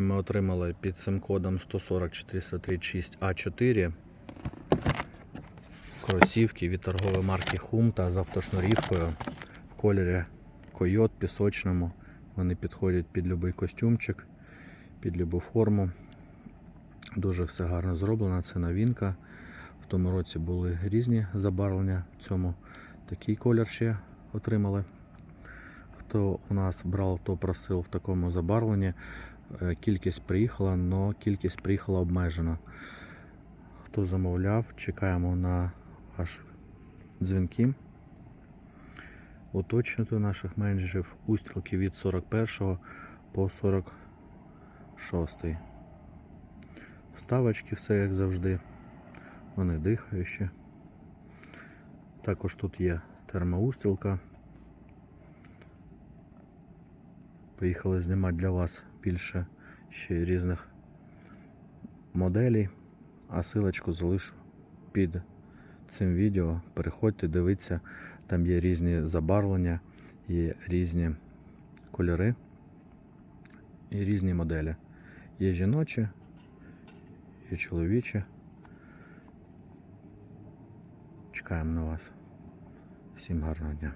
Ми отримали під цим кодом 140 а 4 кросівки від торгової марки Хумта з автошнурівкою в кольорі койот пісочному. Вони підходять під будь-який костюмчик, під любу форму. Дуже все гарно зроблено, це новинка. В тому році були різні забарвлення. В цьому такий колір ще отримали. Хто у нас брав, то просив в такому забарвленні. Е, Кількість приїхала, але кількість приїхала обмежена. Хто замовляв, чекаємо на ваші дзвінки. Уточнити наших менеджерів устілки від 41 по 46. Вставочки все як завжди. Вони дихаючі. Також тут є термоустілка. Поїхали знімати для вас більше ще різних моделей. А силочку залишу під цим відео. Переходьте, дивіться, там є різні забарвлення, є різні кольори і різні моделі. Є жіночі, є чоловічі. Чекаємо на вас. Всім гарного дня.